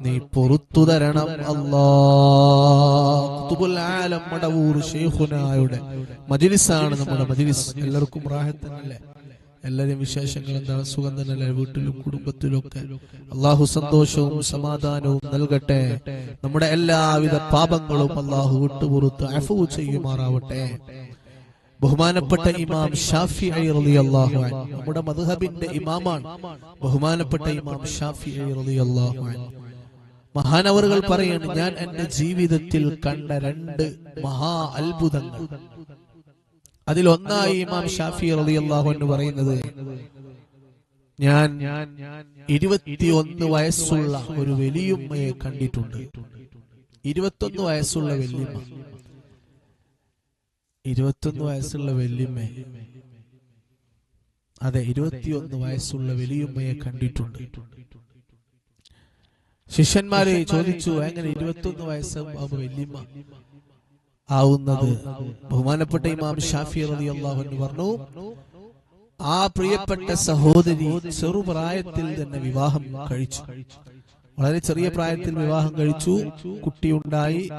നീ പൊറത്തു തരണം ആലം മടവൂർ ഷെയ്ഖുനായുടെ മജിലിസാണ് നമ്മുടെ മജിലിസ്. എല്ലാവർക്കും റാഹത്തന്നല്ലേ? എല്ലാവരും വിശേഷങ്ങൾ എന്താ? സുഖം തന്നെയല്ലേ? വീട്ടിലും കുടുംബത്തിലും ഒക്കെ. അള്ളാഹു സന്തോഷവും സമാധാനവും നൽകട്ടെ. നമ്മുടെ എല്ലാവിധ പാപങ്ങളും അള്ളാഹു വിട്ടുപുറത്ത് അഫു ചെയ്യുമാറാവട്ടെ. ബഹുമാനപ്പെട്ട ഇമാം ഷാഫി അലി അള്ളാഹു നമ്മുടെ മധുഹബിന്റെ ഇമാമാണ്. ബഹുമാനപ്പെട്ട ഇമാം ഷാഫി അലി അൻഹു. മഹാനവറുകൾ പറയാണ് ഞാൻ എന്റെ ജീവിതത്തിൽ കണ്ട രണ്ട് മഹാ അത്ഭുതങ്ങൾ. അതിൽ ഒന്നായി ഇമാം ഷാഫി റളിയല്ലാഹു എന്ന് പറയുന്നത് ഞാൻ ഇരുപത്തിയൊന്ന് വയസ്സുള്ള ഒരു വലിയമ്മയെ കണ്ടിട്ടുണ്ട്. ഇരുപത്തൊന്ന് വയസ്സുള്ള വലിയമ്മ. ഇരുപത്തൊന്ന് വയസ്സുള്ള വലിയമ്മ. അതെ ഇരുപത്തിയൊന്ന് വയസ്സുള്ള വലിയമ്മയെ കണ്ടിട്ടുണ്ട്. ശിഷ്യന്മാര് ചോദിച്ചു എങ്ങനെ ഇരുപത്തൊന്ന് വയസ്സ് വല്യമ്മ? ആവുന്നത് ബഹുമാനപ്പെട്ട ഇമാം ഷാഫി അള്ളാഹു പറഞ്ഞു ആ പ്രിയപ്പെട്ട സഹോദരി ചെറുപ്രായത്തിൽ തന്നെ വിവാഹം കഴിച്ചു. വളരെ ചെറിയ പ്രായത്തിൽ വിവാഹം കഴിച്ചു കുട്ടിയുണ്ടായി.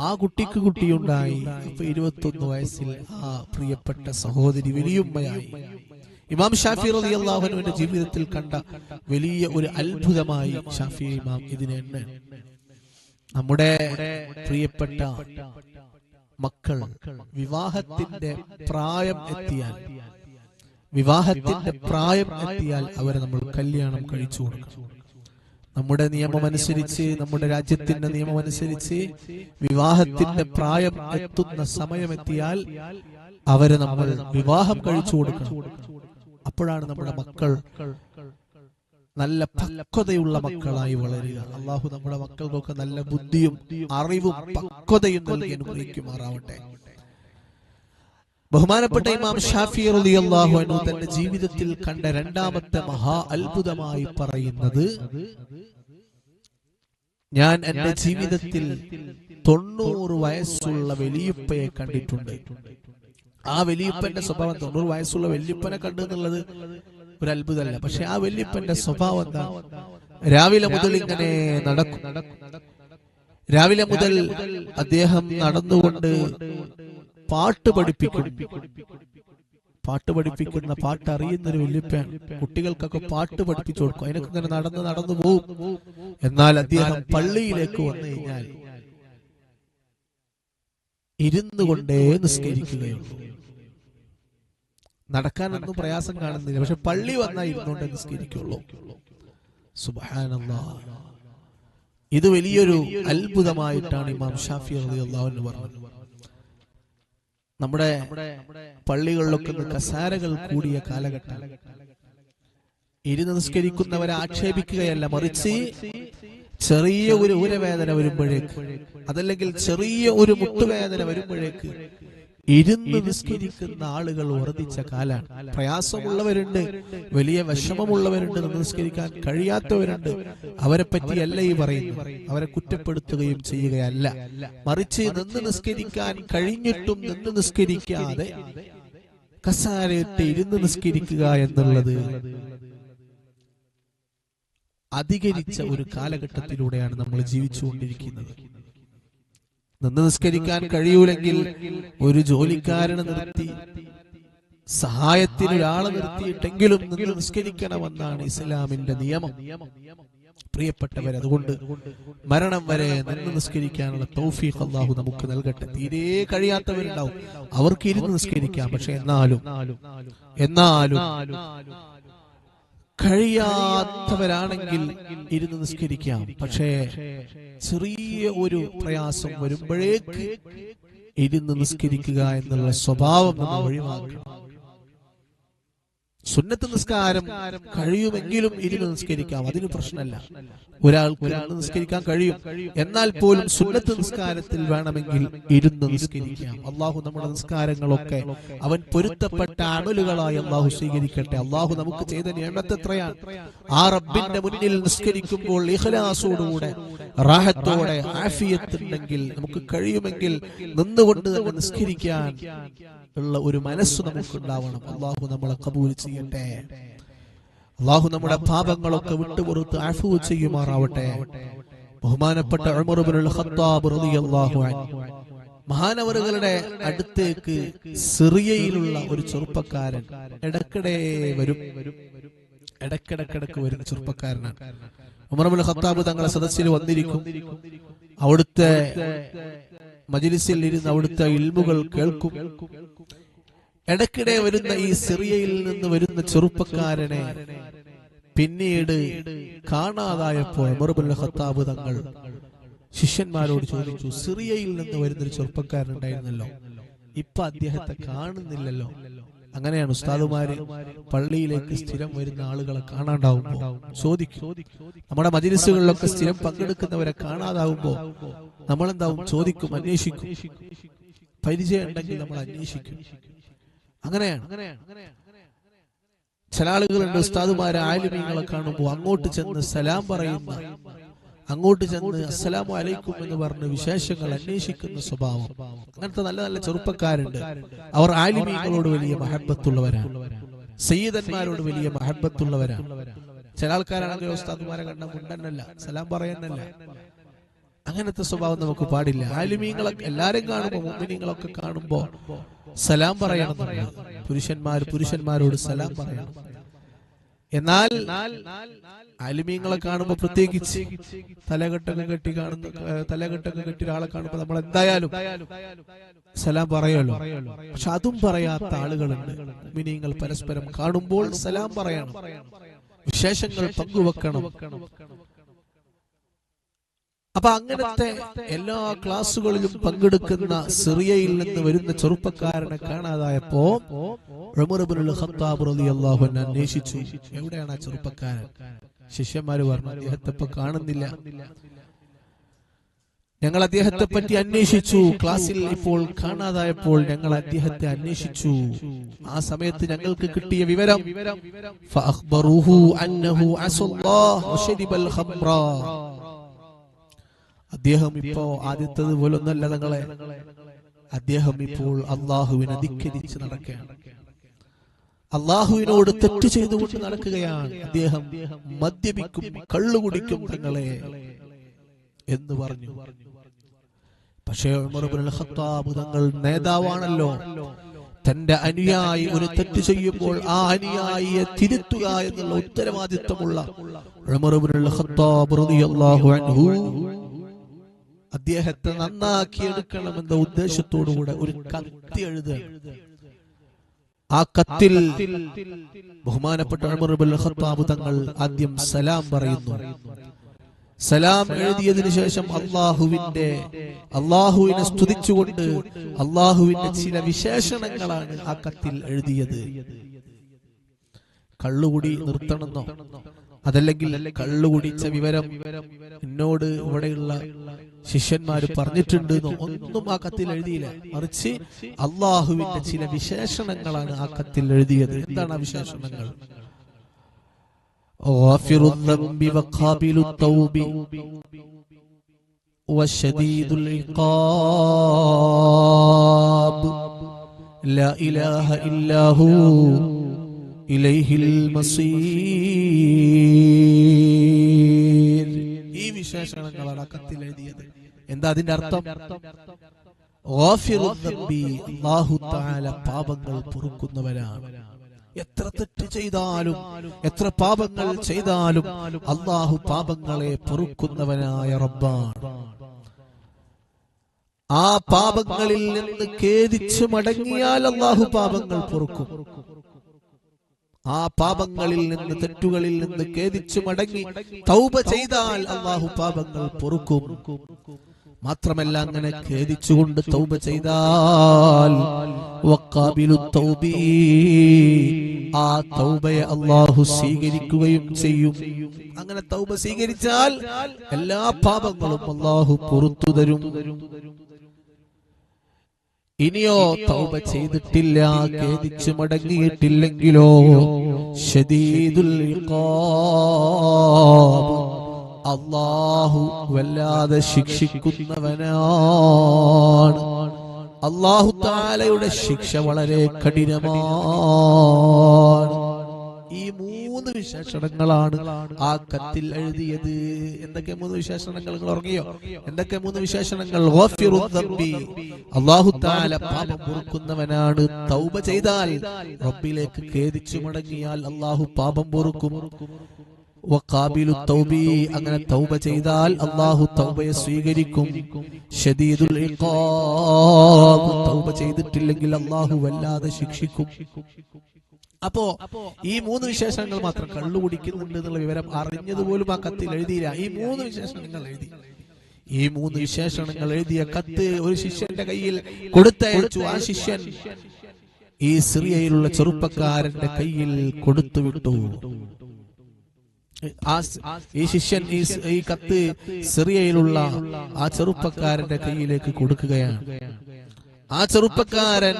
ആ കുട്ടിക്ക് കുട്ടിയുണ്ടായി. അപ്പൊ ഇരുപത്തൊന്ന് വയസ്സിൽ ആ പ്രിയപ്പെട്ട സഹോദരി വലിയുമ്മയായി. ഇമാം ഷാഫി റലി അള്ളാഹുനുവിന്റെ ജീവിതത്തിൽ കണ്ട വലിയ ഒരു അത്ഭുതമായി ഷാഫി ഇമാം ഇതിനെ നമ്മുടെ പ്രിയപ്പെട്ട മക്കൾ വിവാഹത്തിന്റെ പ്രായം എത്തിയാൽ വിവാഹത്തിന്റെ പ്രായം എത്തിയാൽ അവരെ നമ്മൾ കല്യാണം കഴിച്ചു കൊടുക്കണം. നമ്മുടെ നിയമം അനുസരിച്ച് നമ്മുടെ രാജ്യത്തിന്റെ നിയമം അനുസരിച്ച് വിവാഹത്തിന്റെ പ്രായം എത്തുന്ന സമയമെത്തിയാൽ അവരെ നമ്മൾ വിവാഹം കഴിച്ചു കൊടുക്കണം. അപ്പോഴാണ് നമ്മുടെ മക്കൾ നല്ല പക്വതയുള്ള മക്കളായി വളരുക. അള്ളാഹു നമ്മുടെ മക്കൾക്കൊക്കെ നല്ല ബുദ്ധിയും അറിവും പക്വതയും നൽകി അനുഗ്രഹിക്കുമാറാവട്ടെ. ബഹുമാനപ്പെട്ട ഇമാം ഷാഫി റളിയല്ലാഹു അൻഹു തന്റെ ജീവിതത്തിൽ കണ്ട രണ്ടാമത്തെ മഹാ അത്ഭുതമായി പറയുന്നത് ഞാൻ എന്റെ ജീവിതത്തിൽ തൊണ്ണൂറ് വയസ്സുള്ള വലിയപ്പയെ കണ്ടിട്ടുണ്ട്. ആ വലിയപ്പന്റെ സ്വഭാവം തൊണ്ണൂറ് വയസ്സുള്ള വല്യപ്പനെ കണ്ടു എന്നുള്ളത് ഒരു അത്ഭുതമല്ല. പക്ഷെ ആ വല്യപ്പന്റെ സ്വഭാവം എന്താ? രാവിലെ മുതൽ ഇങ്ങനെ നടക്കും. രാവിലെ മുതൽ അദ്ദേഹം നടന്നുകൊണ്ട് പാട്ട് പഠിപ്പിക്കും. പാട്ട് പഠിപ്പിക്കുന്ന പാട്ട് അറിയുന്ന ഒരു വല്യപ്പയാണ് കുട്ടികൾക്കൊക്കെ പാട്ട് പഠിപ്പിച്ചു കൊടുക്കും. അതിനൊക്കെ ഇങ്ങനെ നടന്ന് നടന്നു പോകും എന്നാൽ അദ്ദേഹം പള്ളിയിലേക്ക് വന്നു കഴിഞ്ഞാൽ ഇരുന്നു കൊണ്ടേ നിസ്കരിക്കുകയുള്ളൂ. നടക്കാനൊന്നും പ്രയാസം കാണുന്നില്ല. പക്ഷെ പള്ളി വന്നാൽ ഇരുന്നുകൊണ്ട് നിസ്കരിക്കുള്ളൂ. സുബാനല്ലാ ഇത് വലിയൊരു അത്ഭുതമായിട്ടാണ് ഇമാം ഷാഫി അൻഹു പറഞ്ഞത്. നമ്മുടെ പള്ളികളിലൊക്കെ കസാരകൾ കൂടിയ കാലഘട്ടം. ഇരുന്ന് നിസ്കരിക്കുന്നവരെ ആക്ഷേപിക്കുകയല്ല. മറിച്ച് ചെറിയ ഒരു ഊരവേദന വരുമ്പോഴേക്ക് അതല്ലെങ്കിൽ ചെറിയ ഒരു മുട്ടുവേദന വരുമ്പോഴേക്ക് ഇരുന്ന് നിസ്കരിക്കുന്ന ആളുകൾ വർദ്ധിച്ച കാലാണ്. പ്രയാസമുള്ളവരുണ്ട് വലിയ വിഷമമുള്ളവരുണ്ട് നിസ്കരിക്കാൻ കഴിയാത്തവരുണ്ട്. അവരെ പറ്റിയല്ല ഈ പറയുന്നു അവരെ കുറ്റപ്പെടുത്തുകയും ചെയ്യുകയല്ല. മറിച്ച് നിന്ന് നിസ്കരിക്കാൻ കഴിഞ്ഞിട്ടും നിന്ന് നിസ്കരിക്കാതെ കസാരയിട്ട് ഇരുന്ന് നിസ്കരിക്കുക എന്നുള്ളത് അധികരിച്ച ഒരു കാലഘട്ടത്തിലൂടെയാണ് നമ്മൾ ജീവിച്ചുകൊണ്ടിരിക്കുന്നത്. നിന്ന് നിസ്കരിക്കാൻ കഴിയൂലെങ്കിൽ ഒരു ജോലിക്കാരനെ നിർത്തി സഹായത്തിന് ഒരാളെ നിർത്തിയിട്ടെങ്കിലും നിന്ന് നിസ്കരിക്കണമെന്നാണ് ഇസ്ലാമിന്റെ നിയമം. പ്രിയപ്പെട്ടവർ അതുകൊണ്ട് മരണം വരെ നിന്ന് നിസ്കരിക്കാനുള്ള തൗഫീഖ് അള്ളാഹു നമുക്ക് നൽകട്ടെ. തീരെ കഴിയാത്തവരുണ്ടാവും. അവർക്ക് ഇരുന്ന് നിസ്കരിക്കാം. പക്ഷെ എന്നാലും എന്നാലും കഴിയാത്തവരാണെങ്കിൽ ഇരുന്ന് നിസ്കരിക്കാം. പക്ഷേ ചെറിയ ഒരു പ്രയാസം വരുമ്പോഴേക്ക് ഇരുന്ന് നിസ്കരിക്കുക എന്നുള്ള സ്വഭാവം നമ്മൾ ഒഴിവാക്കണം സുന്നത്ത് നിസ്കാരം കഴിയുമെങ്കിലും ഇരുന്ന് നിസ്കരിക്കാം. അതിന് പ്രശ്നമല്ല. ഒരാൾക്ക് ഒരാൾ നിസ്കരിക്കാൻ കഴിയും. എന്നാൽ പോലും സുന്നത്ത് നിസ്കാരത്തിൽ വേണമെങ്കിൽ ഇരുന്ന് നിസ്കരിക്കാം. അള്ളാഹു നമ്മുടെ നിസ്കാരങ്ങളൊക്കെ അവൻ പൊരുത്തപ്പെട്ട അണലുകളായി അള്ളാഹു സ്വീകരിക്കട്ടെ. അള്ളാഹു നമുക്ക് ചെയ്ത നിയമത്തെത്രയാണ് ആ റബ്ബിന്റെ മുന്നിൽ നിസ്കരിക്കുമ്പോൾ ഇഹലാസോടുകൂടെ റാഹത്തോടെ ആഫിയത്തുണ്ടെങ്കിൽ നമുക്ക് കഴിയുമെങ്കിൽ നിന്നുകൊണ്ട് തന്നെ നിസ്കരിക്കാൻ ഉള്ള ഒരു മനസ്സ് നമുക്കുണ്ടാവണം. അള്ളാഹു നമ്മളെ കബൂൽ ചെയ്യട്ടെ. അള്ളാഹു നമ്മുടെ പാപങ്ങളൊക്കെ വിട്ടുപുറത്ത് അഫു ചെയ്യുമാറാവട്ടെ. ബഹുമാനപ്പെട്ട മഹാനവറുകളുടെ അടുത്തേക്ക് സിറിയയിലുള്ള ഒരു ചെറുപ്പക്കാരൻ ഇടക്കിടെ വരും. ഇടക്കിടക്കിടക്ക് വരുന്ന ചെറുപ്പക്കാരനാണ്. ഉമർബുൽ ഖത്താബ് തങ്ങളെ സദസ്സിൽ വന്നിരിക്കും. അവിടുത്തെ മജിലിസിൽ ഇരുന്ന് അവിടുത്തെ ഇൽമുകൾ കേൾക്കും. ഇടയ്ക്കിടെ വരുന്ന ഈ സിറിയയിൽ നിന്ന് വരുന്ന ചെറുപ്പക്കാരനെ പിന്നീട് കാണാതായപ്പോൾ ഉമർബുൽ ഖത്താബ് തങ്ങൾ ശിഷ്യന്മാരോട് ചോദിച്ചു സിറിയയിൽ നിന്ന് വരുന്ന ഒരു ചെറുപ്പക്കാരൻ ഉണ്ടായിരുന്നല്ലോ ഇപ്പൊ അദ്ദേഹത്തെ കാണുന്നില്ലല്ലോ? അങ്ങനെയാണ് ഉസ്താദുമാര് പള്ളിയിലേക്ക് സ്ഥിരം വരുന്ന ആളുകളെ കാണാണ്ടാവുമ്പോ ചോദിക്കും. നമ്മുടെ മജിലിസുകളിലൊക്കെ സ്ഥിരം പങ്കെടുക്കുന്നവരെ കാണാതാവുമ്പോ നമ്മളെന്താവും? ചോദിക്കും അന്വേഷിക്കും. പരിചയം ഉണ്ടെങ്കിൽ നമ്മൾ അന്വേഷിക്കും. അങ്ങനെയാണ്. ചില ആളുകളുണ്ട് ഉസ്താദുമാരെ ആലിമീങ്ങളെ കാണുമ്പോൾ അങ്ങോട്ട് ചെന്ന് സലാം പറയുന്ന അങ്ങോട്ട് ചെന്ന് അസ്സലാമു അലൈക്കും എന്ന് പറഞ്ഞ് വിശേഷങ്ങൾ അന്വേഷിക്കുന്ന സ്വഭാവം. അങ്ങനത്തെ നല്ല നല്ല ചെറുപ്പക്കാരുണ്ട്. അവർ ആലിമീങ്ങളോട് വലിയ മഹബത്തുള്ളവരാണ് സയ്യിദന്മാരോട് വലിയ മഹബത്തുള്ളവരാണ് ചില ആൾക്കാരാണെങ്കിൽ ഉസ്താദുമാരെ കണ്ട മുണ്ടന്നല്ല സലാം പറയുന്നല്ല. അങ്ങനത്തെ സ്വഭാവം നമുക്ക് പാടില്ല. ആലിമീങ്ങളൊക്കെ എല്ലാരും കാണുമ്പോൾ മുമ്പിനീങ്ങളൊക്കെ കാണുമ്പോ സലാം പറയണം പുരുഷന്മാർ പുരുഷന്മാരോട് സലാം പറയണം. എന്നാൽ ആലിമീങ്ങളെ കാണുമ്പോ പ്രത്യേകിച്ച് തലകെട്ടൊക്കെ കെട്ടി കാണുന്ന തലകെട്ടൊക്കെ കെട്ടി ഒരാളെ കാണുമ്പോ നമ്മൾ എന്തായാലും സലാം പറയുമല്ലോ പക്ഷെ അതും പറയാത്ത ആളുകളുണ്ട്. മിനിങ്ങൾ പരസ്പരം കാണുമ്പോൾ സലാം പറയണം. വിശേഷങ്ങൾ പങ്കുവെക്കണം. അപ്പൊ അങ്ങനത്തെ എല്ലാ ക്ലാസ്സുകളിലും പങ്കെടുക്കുന്ന സിറിയയിൽ നിന്ന് വരുന്ന ചെറുപ്പക്കാരനെ കാണാതായപ്പോ അന്വേഷിച്ചു എവിടെയാണ് ആ ചെറുപ്പക്കാരൻ? ശിഷ്യന്മാര് പറഞ്ഞു അദ്ദേഹത്തെ കാണുന്നില്ല. ഞങ്ങൾ അദ്ദേഹത്തെ പറ്റി അന്വേഷിച്ചു ക്ലാസ്സിൽ ഇപ്പോൾ കാണാതായപ്പോൾ ഞങ്ങൾ അദ്ദേഹത്തെ അന്വേഷിച്ചു. ആ സമയത്ത് ഞങ്ങൾക്ക് കിട്ടിയ വിവരം അന്നഹു അദ്ദേഹം ഇപ്പോ ആദ്യത്തത് പോലൊന്നല്ല തങ്ങളെ. അദ്ദേഹം ഇപ്പോൾ അള്ളാഹുവിനെ ധിക്കരിച്ച് നടക്കുകയാണ്. അള്ളാഹുവിനോട് തെറ്റ് ചെയ്തുകൊണ്ട് നടക്കുകയാണ്. അദ്ദേഹം മദ്യപിക്കും കള്ളുകുടിക്കും തങ്ങളെ എന്ന് പറഞ്ഞു. പക്ഷേ ഖത്താബ് തങ്ങൾ നേതാവാണല്ലോ. തന്റെ അനുയായി ഒരു തെറ്റ് ചെയ്യുമ്പോൾ ആ അനുയായിയെ തിരുത്തുക എന്നുള്ള ഉത്തരവാദിത്വമുള്ള ഖത്താബ് റളിയല്ലാഹു അൻഹു അദ്ദേഹത്തെ നന്നാക്കി എടുക്കണമെന്ന ഉദ്ദേശത്തോടുകൂടെ ഒരു കത്തി എഴുതുക. ആ കത്തിൽ ബഹുമാനപ്പെട്ട ഖത്താബ് തങ്ങൾ ആദ്യം സലാം പറയുന്നു. സലാം എഴുതിയതിനു ശേഷം അള്ളാഹുവിന്റെ അള്ളാഹുവിനെ സ്തുതിച്ചുകൊണ്ട് അള്ളാഹുവിന്റെ ചില വിശേഷണങ്ങളാണ് ആ കത്തിൽ എഴുതിയത്. കള്ളുകൂടി നിർത്തണമെന്നോ? അതല്ലെങ്കിൽ കള്ളുകുടിച്ച വിവരം എന്നോട് ഇവിടെയുള്ള ശിഷ്യന്മാർ പറഞ്ഞിട്ടുണ്ട് ഒന്നും ആ കത്തിൽ എഴുതിയില്ല. മറിച്ച് അള്ളാഹുവിന്റെ ചില വിശേഷണങ്ങളാണ് ആ കത്തിൽ എഴുതിയത്. എന്താണ് ആ വിശേഷണങ്ങൾ? ഇലൈഹിൽ മസീ. ഈ വിശേഷണങ്ങളാണ് കത്തിൽ എഴുതിയത്. എന്താ അതിന്റെ അർത്ഥം? പാപങ്ങൾ പൊറുക്കുന്നവരാണ്. എത്ര തെറ്റ് ചെയ്താലും എത്ര പാപങ്ങൾ ചെയ്താലും അള്ളാഹു പാപങ്ങളെ പൊറുക്കുന്നവനായ റബ്ബാണ്. ആ പാപങ്ങളിൽ നിന്ന് ഖേദിച്ചു മടങ്ങിയാൽ അള്ളാഹു പാപങ്ങൾ പൊറുക്കും. ആ പാപങ്ങളിൽ നിന്ന് തെറ്റുകളിൽ നിന്ന് ഖേദിച്ചു മടങ്ങി തൗബ ചെയ്താൽ അള്ളാഹു പാപങ്ങൾ പൊറുക്കും. മാത്രമല്ല അങ്ങനെ ഖേദിച്ചുകൊണ്ട് തൗബ ചെയ്താൽ ആ തൗബയെ അള്ളാഹു സ്വീകരിക്കുകയും ചെയ്യും. അങ്ങനെ തൗബ സ്വീകരിച്ചാൽ എല്ലാ പാപങ്ങളും അള്ളാഹു പുറത്തു തരും. ഇനിയോ തൗബ ചെയ്തിട്ടില്ല ഖേദിച്ചു മടങ്ങിയിട്ടില്ലെങ്കിലോ? ഷദീദുൽ അള്ളാഹു വല്ലാതെ ശിക്ഷിക്കുന്നവനാണ്. അള്ളാഹു താലയുടെ ശിക്ഷ വളരെ കഠിനമാണ്. ഈ മൂന്ന് വിശേഷണങ്ങളാണ് ആ കത്തിൽ എഴുതിയത്. എന്തൊക്കെ മൂന്ന് വിശേഷണങ്ങൾ നിങ്ങൾ ഉറങ്ങിയോ? എന്തൊക്കെ മൂന്ന് വിശേഷണങ്ങൾ. അല്ലാഹു തആല പാപം പൊറുക്കുന്നവനാണ്. തൗബ ചെയ്താൽ റബ്ബിലേക്ക് ഖേദിച്ചു മടങ്ങിയാൽ അല്ലാഹു പാപം പൊറുക്കും. അങ്ങനെ തൗബ ചെയ്താൽ അല്ലാഹു തൗബയെ സ്വീകരിക്കും. ഷദീദുൽ തൗബ ചെയ്തിട്ടില്ലെങ്കിൽ അല്ലാഹു വല്ലാതെ ശിക്ഷിക്കും. അപ്പോ ഈ മൂന്ന് വിശേഷണങ്ങൾ മാത്രം കള്ളു കുടിക്കുന്നുണ്ട് എന്നുള്ള വിവരം അറിഞ്ഞതുപോലും ആ കത്തിൽ എഴുതിയില്ല. ഈ മൂന്ന് വിശേഷണങ്ങൾ എഴുതി. ഈ മൂന്ന് വിശേഷണങ്ങൾ എഴുതിയ കത്ത് ഒരു ശിഷ്യന്റെ കയ്യിൽ കൊടുത്തയച്ചു ആ ശിഷ്യൻ. ഈ സിറിയയിലുള്ള ചെറുപ്പക്കാരന്റെ കയ്യിൽ കൊടുത്തുവിട്ടു. ആ ഈ ശിഷ്യൻ ഈ കത്ത് സിറിയയിലുള്ള ആ ചെറുപ്പക്കാരന്റെ കയ്യിലേക്ക് കൊടുക്കുകയാണ്. ആ ചെറുപ്പക്കാരൻ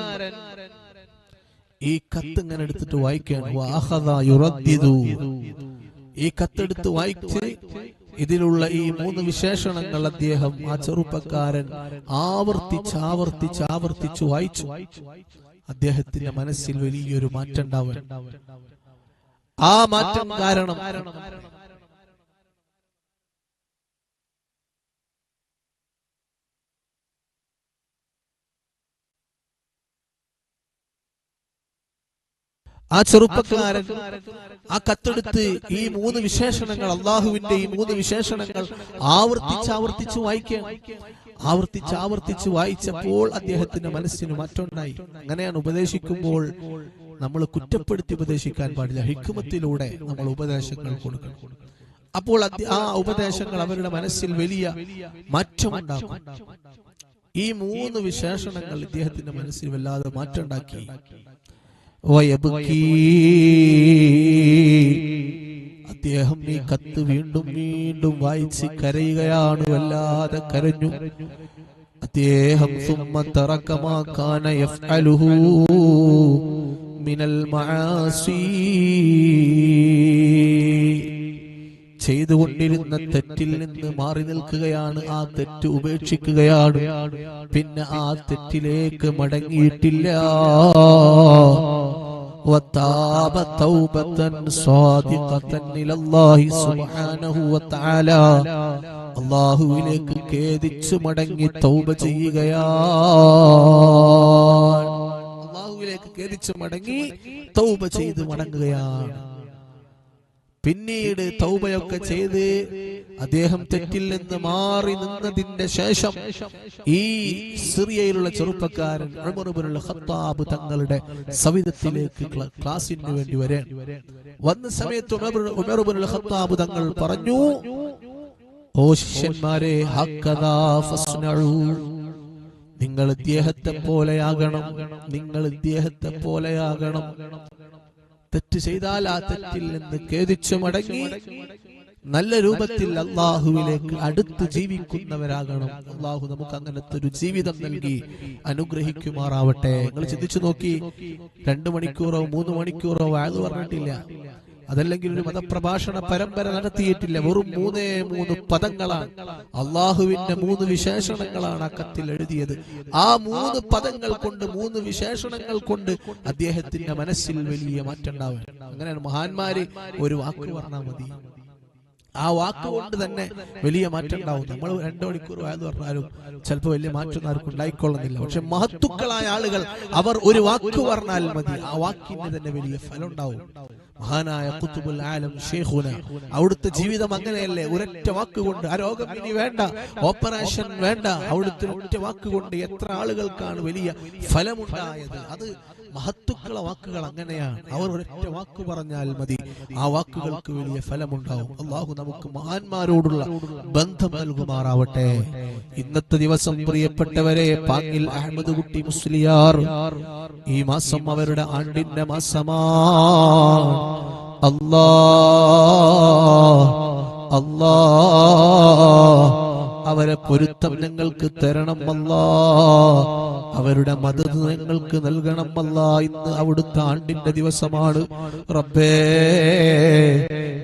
ഈ കത്ത് ഇങ്ങനെ എടുത്തിട്ട് വായിക്കുകയാണ്. ഈ കത്തെടുത്ത് വായിച്ച് ഇതിലുള്ള ഈ മൂന്ന് വിശേഷണങ്ങൾ അദ്ദേഹം ആ ചെറുപ്പക്കാരൻ ആവർത്തിച്ച് ആവർത്തിച്ച് ആവർത്തിച്ച് വായിച്ചു. അദ്ദേഹത്തിന്റെ മനസ്സിൽ വലിയൊരു മാറ്റം ഉണ്ടാവാൻ. ആ മാറ്റം കാരണം ആ ചെറുപ്പക്കാരൻ ആ കത്തെടുത്ത് ഈ മൂന്ന് വിശേഷണങ്ങൾ അള്ളാഹുവിന്റെ ഈ മൂന്ന് വിശേഷണങ്ങൾ ആവർത്തിച്ച് ആവർത്തിച്ച് വായിക്കാൻ ആവർത്തിച്ച് ആവർത്തിച്ച് വായിച്ചപ്പോൾ അദ്ദേഹത്തിന്റെ മനസ്സിന് മാറ്റമുണ്ടായി അങ്ങനെയാണ് ഉപദേശിക്കുമ്പോൾ നമ്മൾ കുറ്റപ്പെടുത്തി ഉപദേശിക്കാൻ പാടില്ല. ഹിക്കുമത്തിലൂടെ നമ്മൾ ഉപദേശങ്ങൾ കൊടുക്കണം. അപ്പോൾ ആ ഉപദേശങ്ങൾ അവരുടെ മനസ്സിൽ വലിയ മാറ്റമുണ്ടാക്കും ഈ മൂന്ന് വിശേഷണങ്ങൾ ഇദ്ദേഹത്തിന്റെ മനസ്സിൽ വല്ലാതെ മാറ്റമുണ്ടാക്കി. അദ്ദേഹം ഈ കത്ത് വീണ്ടും വീണ്ടും വായിച്ച് കരയുകയാണ് വല്ലാതെ കരഞ്ഞു. അദ്ദേഹം സുമ്മ തറക്കമാക്കാന മിനൽ ചെയ്തുകൊണ്ടിരുന്ന തെറ്റിൽ നിന്ന് മാറി നിൽക്കുകയാണ് ആ തെറ്റ് ഉപേക്ഷിക്കുകയാണ്. പിന്നെ ആ തെറ്റിലേക്ക് മടങ്ങിയിട്ടില്ല. وتاب توبة صادقة إلى الله سبحانه وتعالى അള്ളാഹുവിലേക്ക് ഖേദിച്ചു മടങ്ങി തൗബ ചെയ്യുകയാണ് അള്ളാഹുവിലേക്ക് ഖേദിച്ചു മടങ്ങി തൗബ ചെയ്ത് മടങ്ങുകയാണ് പിന്നീട് തൗബയൊക്കെ ചെയ്ത് അദ്ദേഹം തെറ്റിൽ നിന്ന് മാറി നിന്നതിന്റെ ശേഷം ഈ സിറിയയിലുള്ള ചെറുപ്പക്കാരൻ ഇബ്നുൽ ഖത്താബ് തങ്ങളുടെ സവിധത്തിലേക്ക് ക്ലാസിന് വേണ്ടി വരേ വന്ന സമയത്ത് ഇബ്നുൽ ഖത്താബ് തങ്ങൾ പറഞ്ഞു ഓ ശിഷ്യന്മാരെ നിങ്ങൾ ഇദ്ദേഹത്തെ പോലെയാകണം നിങ്ങൾ ഇദ്ദേഹത്തെ പോലെയാകണം. തെറ്റ് ചെയ്താൽ ആ തെറ്റിൽ നിന്ന് ഖേദിച്ചു മടങ്ങി. നല്ല രൂപത്തിൽ അള്ളാഹുവിലേക്ക് അടുത്ത് ജീവിക്കുന്നവരാകണം. അള്ളാഹു നമുക്ക് അങ്ങനത്തെ ഒരു ജീവിതം നൽകി അനുഗ്രഹിക്കുമാറാവട്ടെ. നിങ്ങൾ ചിന്തിച്ചു നോക്കി. രണ്ടു മണിക്കൂറോ മൂന്ന് മണിക്കൂറോ വാഴ് പറഞ്ഞിട്ടില്ല. അതല്ലെങ്കിൽ ഒരു മതപ്രഭാഷണ പരമ്പര നടത്തിയിട്ടില്ല. വെറും മൂന്നേ മൂന്ന് പദങ്ങളാണ്. അള്ളാഹുവിന്റെ മൂന്ന് വിശേഷണങ്ങളാണ് ആ കത്തിൽ എഴുതിയത്. ആ മൂന്ന് പദങ്ങൾ കൊണ്ട് മൂന്ന് വിശേഷണങ്ങൾ കൊണ്ട് അദ്ദേഹത്തിന്റെ മനസ്സിൽ വലിയ മാറ്റം ഉണ്ടാവുക അങ്ങനെയാണ് മഹാന്മാര് ഒരു വാക്ക് പറഞ്ഞാൽ മതി. ആ വാക്ക് കൊണ്ട് തന്നെ വലിയ മാറ്റം ഉണ്ടാവും നമ്മൾ രണ്ടു മണിക്കൂർ ആയത് പറഞ്ഞാലും ചിലപ്പോൾ വലിയ മാറ്റം ആർക്കും ഉണ്ടായിക്കൊള്ളുന്നില്ല. പക്ഷെ മഹത്തുക്കളായ ആളുകൾ അവർ ഒരു വാക്ക് പറഞ്ഞാൽ മതി. ആ വാക്കിന് തന്നെ വലിയ ഫലം ഉണ്ടാവും. മഹാനായ കുത്തുബുൽ ആലം ഷേഖുന അവിടുത്തെ ജീവിതം അങ്ങനെയല്ലേ? ഒരൊറ്റ വാക്കുകൊണ്ട് ആ രോഗം ഇനി വേണ്ട. ഓപ്പറേഷൻ വേണ്ട. അവിടുത്തെ ഒറ്റ വാക്കുകൊണ്ട് എത്ര ആളുകൾക്കാണ് വലിയ ഫലമുണ്ടായത്? അത് മഹത്തുക്കളെ വാക്കുകൾ അങ്ങനെയാണ്. അവർ ഒരൊറ്റ വാക്ക് പറഞ്ഞാൽ മതി. ആ വാക്കുകൾക്ക് വലിയ ഫലമുണ്ടാവും. അള്ളാഹു നമുക്ക് മഹാന്മാരോടുള്ള ബന്ധം നൽകുമാറാവട്ടെ. ഇന്നത്തെ ദിവസം പ്രിയപ്പെട്ടവരെ പാങ്ങിൽ അഹമ്മദ് കുട്ടി മുസ്ലിയാർ. ഈ മാസം അവരുടെ ആണ്ടിന്റെ മാസമാണ് അല്ലാ അല്ലാ അവരെ പൊരുത്തം ഞങ്ങൾക്ക് തരണം അല്ലാ അവരുടെ മദത് ഞങ്ങൾക്ക് നൽകണം അല്ല. ഇന്ന് അവിടുത്തെ ആണ്ടിന്റെ ദിവസമാണ്. റബ്ബേ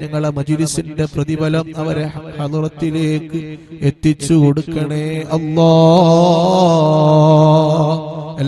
ഞങ്ങളെ മജിലിസിന്റെ പ്രതിഫലം അവരെ ഹലറത്തിലേക്ക് എത്തിച്ചു കൊടുക്കണേ അല്ലാ.